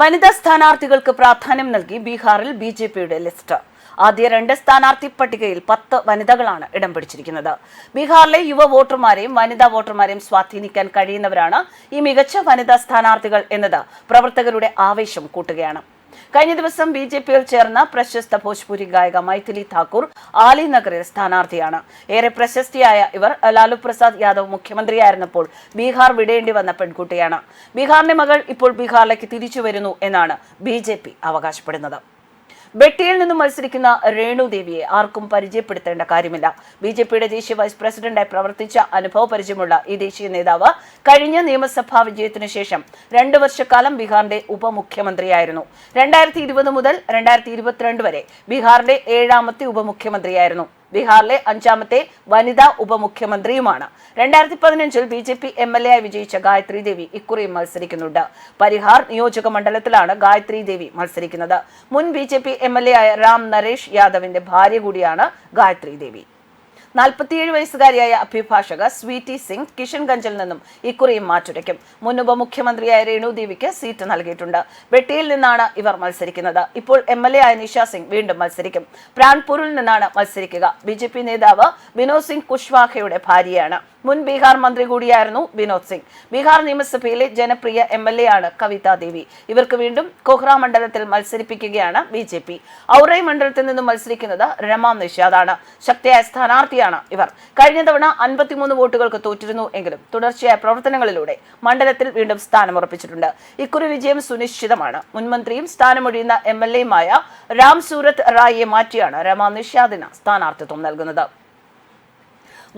വനിതാ സ്ഥാനാർത്ഥികൾക്ക് പ്രാധാന്യം നൽകി ബീഹാറിൽ ബി ജെ പിയുടെ ലിസ്റ്റ്. ആദ്യ രണ്ട് സ്ഥാനാർത്ഥി പട്ടികയിൽ പത്ത് വനിതകളാണ് ഇടം പിടിച്ചിരിക്കുന്നത്. ബീഹാറിലെ യുവ വോട്ടർമാരെയും വനിതാ വോട്ടർമാരെയും സ്വാധീനിക്കാൻ കഴിയുന്നവരാണ് ഈ മികച്ച വനിതാ സ്ഥാനാർത്ഥികൾ എന്നത്. പ്രവർത്തകരുടെ ആവേശം കൂട്ടുകയാണ്. കഴിഞ്ഞ ദിവസം ബി ജെ പിയിൽ ചേർന്ന പ്രശസ്ത ഭോജ്പുരി ഗായക മൈഥിലി താക്കൂർ ആലി നഗറിൽ സ്ഥാനാർത്ഥിയാണ്. ഏറെ പ്രശസ്തിയായ ഇവർ ലാലു പ്രസാദ് യാദവ് മുഖ്യമന്ത്രിയായിരുന്നപ്പോൾ ബീഹാർ വിടേണ്ടി വന്ന പെൺകുട്ടിയാണ്. ബീഹാറിന്റെ മകൾ ഇപ്പോൾ ബീഹാറിലേക്ക് തിരിച്ചു വരുന്നു എന്നാണ് ബി അവകാശപ്പെടുന്നത്. ബെട്ടിയിൽ നിന്നും മത്സരിക്കുന്ന രേണു ദേവിയെ ആർക്കും പരിചയപ്പെടുത്തേണ്ട കാര്യമില്ല. ബി ജെ പിയുടെ ദേശീയ വൈസ് പ്രസിഡന്റായി പ്രവർത്തിച്ച അനുഭവ പരിചയമുള്ള ഈ ദേശീയ നേതാവ് കഴിഞ്ഞ നിയമസഭാ വിജയത്തിനു ശേഷം രണ്ടു വർഷക്കാലം ബീഹാറിന്റെ ഉപമുഖ്യമന്ത്രിയായിരുന്നു. രണ്ടായിരത്തി ഇരുപത് മുതൽ രണ്ടായിരത്തി ഇരുപത്തിരണ്ട് വരെ ബീഹാറിന്റെ ഏഴാമത്തെ ഉപമുഖ്യമന്ത്രിയായിരുന്നു. ബീഹാറിലെ അഞ്ചാമത്തെ വനിതാ ഉപമുഖ്യമന്ത്രിയുമാണ്. രണ്ടായിരത്തി പതിനഞ്ചിൽ B J P M L A ആയി വിജയിച്ച ഗായത്രി ദേവി ഇക്കുറിയും മത്സരിക്കുന്നുണ്ട്. പരിഹാർ നിയോജക മണ്ഡലത്തിലാണ് ഗായത്രി ദേവി മത്സരിക്കുന്നത്. മുൻ B J P M L A ആയ രാം നരേഷ് യാദവിന്റെ ഭാര്യ കൂടിയാണ് ഗായത്രി ദേവി. നാൽപ്പത്തിയേഴ് വയസ്സുകാരിയായ അഭിഭാഷക സ്വീറ്റി സിംഗ് കിഷൻഗഞ്ചിൽ നിന്നും ഇക്കുറിയും മാറ്റുരയ്ക്കും. മുൻ ഉപമുഖ്യമന്ത്രിയായ രേണുദേവിക്ക് സീറ്റ് നൽകിയിട്ടുണ്ട്. വെട്ടിയിൽ നിന്നാണ് ഇവർ മത്സരിക്കുന്നത്. ഇപ്പോൾ എം എൽ എ ആയ നിഷ സിംഗ് വീണ്ടും മത്സരിക്കും. പ്രാൺപൂരിൽ നിന്നാണ് മത്സരിക്കുക. ബി നേതാവ് വിനോദ് സിംഗ് കുഷ്വാഹയുടെ ഭാര്യയാണ്. മുൻ ബീഹാർ മന്ത്രി കൂടിയായിരുന്നു വിനോദ് സിംഗ്. ബീഹാർ നിയമസഭയിലെ ജനപ്രിയ എം എൽ എ ആണ് കവിതാ ദേവി. ഇവർക്ക് വീണ്ടും കൊഹ്റ മണ്ഡലത്തിൽ മത്സരിപ്പിക്കുകയാണ് ബി ജെ പി. ഔറൈ മണ്ഡലത്തിൽ നിന്നും മത്സരിക്കുന്നത് രമാം നിഷാദാണ് ശക്തിയായ സ്ഥാനാർത്ഥിയാണ് ഇവർ. കഴിഞ്ഞ തവണ അൻപത്തിമൂന്ന് വോട്ടുകൾക്ക് തോറ്റിരുന്നു എങ്കിലും തുടർച്ചയായ പ്രവർത്തനങ്ങളിലൂടെ മണ്ഡലത്തിൽ വീണ്ടും സ്ഥാനമുറപ്പിച്ചിട്ടുണ്ട്. ഇക്കുറി വിജയം സുനിശ്ചിതമാണ്. മുൻമന്ത്രിയും സ്ഥാനമൊഴിയുന്ന എം എൽ എയുമായ രാം സൂരത് റായിയെ മാറ്റിയാണ് രമാ നിഷാദിന് സ്ഥാനാർത്ഥിത്വം നൽകുന്നത്.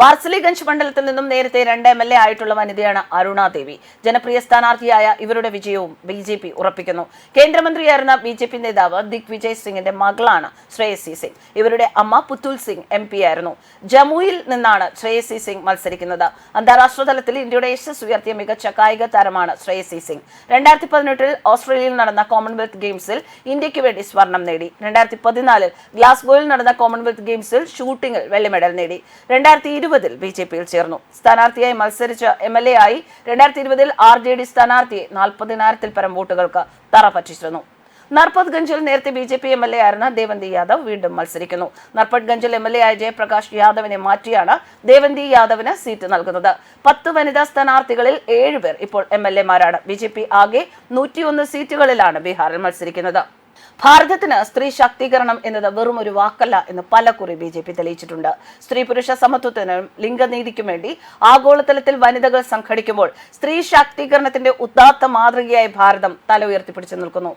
വാർസലിഗഞ്ച് മണ്ഡലത്തിൽ നിന്നും നേരത്തെ രണ്ട് എം എൽ എ ആയിട്ടുള്ള വനിതയാണ് അരുണാദേവി ജനപ്രിയ സ്ഥാനാർത്ഥിയായ ഇവരുടെ വിജയവും ബി ജെ പി ഉറപ്പിക്കുന്നു. കേന്ദ്രമന്ത്രിയായിരുന്ന ബി ജെ പി നേതാവ് ദിഗ്വിജയ് സിംഗിന്റെ മകളാണ് ശ്രേയസി സിംഗ്. ഇവരുടെ അമ്മ പുത്തുൽ സിംഗ് എം പി ആയിരുന്നു. ജമ്മുവിൽ നിന്നാണ് ശ്രേയസി സിംഗ് മത്സരിക്കുന്നത്. അന്താരാഷ്ട്ര തലത്തിൽ ഇന്ത്യയുടെ യശസ് ഉയർത്തിയ മികച്ച കായിക താരമാണ് ശ്രേയസി സിംഗ്. രണ്ടായിരത്തി പതിനെട്ടിൽ ഓസ്ട്രേലിയയിൽ നടന്ന കോമൺവെൽത്ത് ഗെയിംസിൽ ഇന്ത്യയ്ക്ക് വേണ്ടി സ്വർണം നേടി. രണ്ടായിരത്തി പതിനാലിൽ ഗ്ലാസ്ഗോയിൽ നടന്ന കോമൺവെൽത്ത് ഗെയിംസിൽ ഷൂട്ടിംഗിൽ വെള്ളി മെഡൽ നേടി. രണ്ടായിരത്തി ഇരുപതിൽ ബി ജെ പിയിൽ ചേർന്നു. സ്ഥാനാർത്ഥിയായി മത്സരിച്ച എം എൽ എ ആയി രണ്ടായിരത്തി ഇരുപതിൽ ആർ ജെ ഡി സ്ഥാനാർത്ഥിയെ നാൽപ്പതിനായിരത്തിൽ പരം വോട്ടുകൾക്ക് തറ പറ്റിച്ചിരുന്നു നർപ്പത്ഗഞ്ചിൽ നേരത്തെ B J P M L A ആയിരുന്ന ദേവന്തി യാദവ് വീണ്ടും മത്സരിക്കുന്നു. നർപ്പത്ഗഞ്ചിൽ എം എൽ എ ആയ ജയപ്രകാശ് യാദവിനെ മാറ്റിയാണ് ദേവന്തി യാദവിന് സീറ്റ് നൽകുന്നത്. പത്ത് വനിതാ സ്ഥാനാർത്ഥികളിൽ ഏഴുപേർ ഇപ്പോൾ എം എൽ എമാരാണ് ബി ജെ പി ആകെ നൂറ്റിയൊന്ന് സീറ്റുകളിലാണ് ബീഹാറിൽ മത്സരിക്കുന്നത്. ഭാരതത്തിന് സ്ത്രീ ശാക്തീകരണം എന്നത് വെറും ഒരു വാക്കല്ല എന്ന് പലകുറി ബി ജെ പി തെളിയിച്ചിട്ടുണ്ട്. സ്ത്രീ പുരുഷ സമത്വത്തിനും ലിംഗനീതിക്കും വേണ്ടി ആഗോളതലത്തിൽ വനിതകൾ സംഘടിക്കുമ്പോൾ സ്ത്രീ ശാക്തീകരണത്തിന്റെ ഉദാത്ത മാതൃകയായി ഭാരതം തല ഉയർത്തിപ്പിടിച്ചു നിൽക്കുന്നു.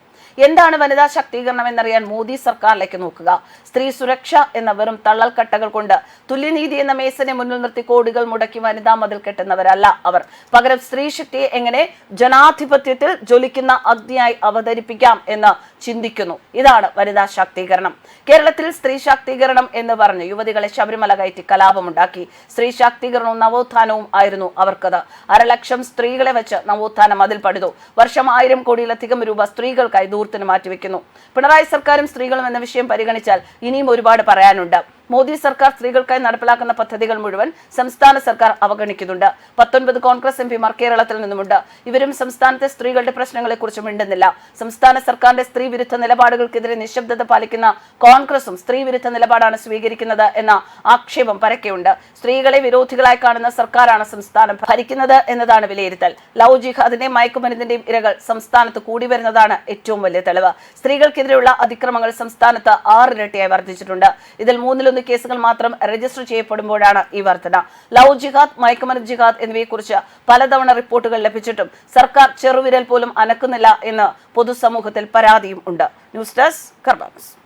എന്താണ് വനിതാ ശാക്തീകരണം എന്നറിയാൻ മോദി സർക്കാരിലേക്ക് നോക്കുക. സ്ത്രീ സുരക്ഷ എന്ന വെറും തള്ളൽക്കട്ടകൾ കൊണ്ട് തുല്യനീതി എന്ന മേസനെ മുന്നിൽ നിർത്തി കോടികൾ മുടക്കി വനിതാ മതിൽ കെട്ടുന്നവരല്ല അവർ. പകരം സ്ത്രീ ശക്തിയെ എങ്ങനെ ജനാധിപത്യത്തിൽ ജ്വലിക്കുന്ന അഗ്നിയായി അവതരിപ്പിക്കാം എന്ന് ചിന്തിക്കുന്നു. ഇതാണ് വനിതാ ശാക്തീകരണം. കേരളത്തിൽ സ്ത്രീ ശാക്തീകരണം എന്ന് പറഞ്ഞ് യുവതികളെ ശബരിമല കയറ്റി കലാപമുണ്ടാക്കി. സ്ത്രീ ശാക്തീകരണവും നവോത്ഥാനവും ആയിരുന്നു അവർക്കത്. അരലക്ഷം സ്ത്രീകളെ വെച്ച് നവോത്ഥാനം അതിൽ പടുതു വർഷം ആയിരം കോടിയിലധികം രൂപ സ്ത്രീകൾക്കായി ദൂരത്തിന് മാറ്റിവെക്കുന്നു. പിണറായി സർക്കാരും സ്ത്രീകളും എന്ന വിഷയം പരിഗണിച്ചാൽ ഇനിയും ഒരുപാട് പറയാനുണ്ട്. മോദി സർക്കാർ സ്ത്രീകൾക്കായി നടപ്പിലാക്കുന്ന പദ്ധതികൾ മുഴുവൻ സംസ്ഥാന സർക്കാർ അവഗണിക്കുന്നുണ്ട്. പത്തൊൻപത് കോൺഗ്രസ് എം പിമാർ കേരളത്തിൽ നിന്നുമുണ്ട്. ഇവരും സംസ്ഥാനത്തെ സ്ത്രീകളുടെ പ്രശ്നങ്ങളെക്കുറിച്ച് മിണ്ടുന്നില്ല. സംസ്ഥാന സർക്കാരിന്റെ സ്ത്രീ വിരുദ്ധ നിലപാടുകൾക്കെതിരെ നിശബ്ദത പാലിക്കുന്ന കോൺഗ്രസും സ്ത്രീ വിരുദ്ധ നിലപാടാണ് സ്വീകരിക്കുന്നത് എന്ന ആക്ഷേപം പരക്കെയുണ്ട്. സ്ത്രീകളെ വിരോധികളായി കാണുന്ന സർക്കാരാണ് സംസ്ഥാനം ഭരിക്കുന്നത് എന്നതാണ് വിലയിരുത്തൽ. ലവ് ജിഹാദിന്റെയും മയക്കുമരുന്നിന്റെയും ഇരകൾ സംസ്ഥാനത്ത് കൂടി വരുന്നതാണ് ഏറ്റവും വലിയ തെളിവ്. സ്ത്രീകൾക്കെതിരെയുള്ള അതിക്രമങ്ങൾ സംസ്ഥാനത്ത് ആറിരട്ടിയായി വർദ്ധിച്ചിട്ടുണ്ട്. ഇതിൽ മൂന്നിലൊന്ന് കേസുകൾ മാത്രം രജിസ്റ്റർ ചെയ്യപ്പെടുമ്പോഴാണ് ഈ വർധന. ലവ് ജിഹാദ് മയക്കുമരുന്ന് ജിഹാദ് എന്നിവയെക്കുറിച്ച് പലതവണ റിപ്പോർട്ടുകൾ ലഭിച്ചിട്ടും സർക്കാർ ചെറുവിരൽ പോലും അനക്കുന്നില്ല എന്ന് പൊതുസമൂഹത്തിൽ പരാതിയും ഉണ്ട്. News desk കർബാക്സ്